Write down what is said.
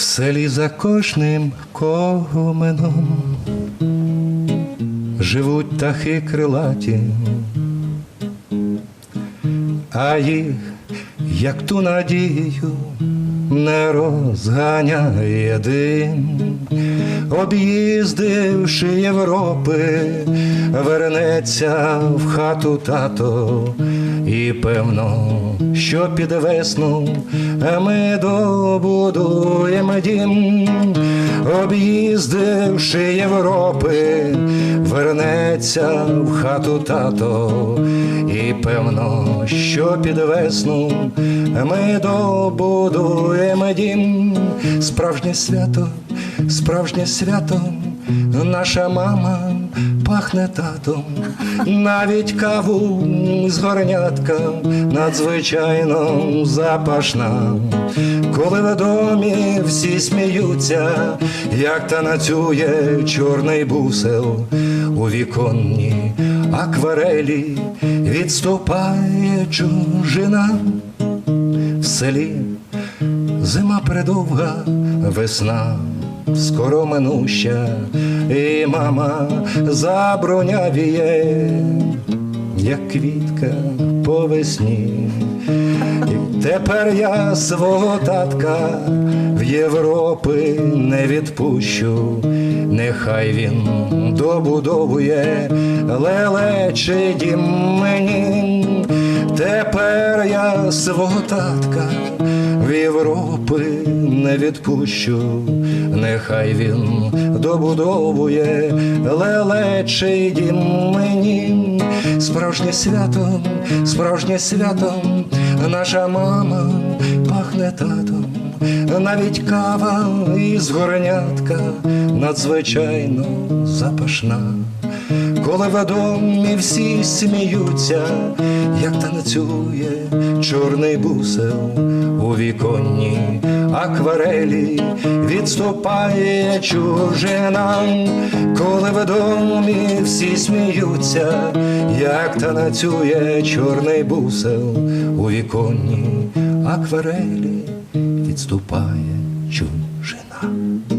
селі за кожним коменом. Живуть тахи крилаті, а їх, як ту надію, не розганяє дим, об'їздивши Європи, вернеться в хату тато, і певно, що під весну ми добудуємо дім, об'їздивши Європи, вернеться в хату тато, і певно, що під весну ми добудуємо дім, справжнє свято, справжнє свято, наша мама пахне татом, навіть каву з горнятка надзвичайно запашна. Коли в домі всі сміються, як танцює чорний бусел у віконні акварелі відступає чужина в селі. Зима придовга, весна скоро минуща, і мама забронявіє, як квітка по весні. І тепер я свого татка в Європи не відпущу, нехай він добудовує лелечий дім мені. Свого татка в Європи не відпущу, нехай він добудовує лелечий дім мені, справжнє свято, справжнє свято, наша мама пахне татом, навіть кава із горнятка надзвичайно запашна. Коли в домі всі сміються, як танцює чорний бусел у віконні акварелі відступає чужина, коли в домі всі сміються, як танцює чорний бусел у віконні акварелі відступає чужина.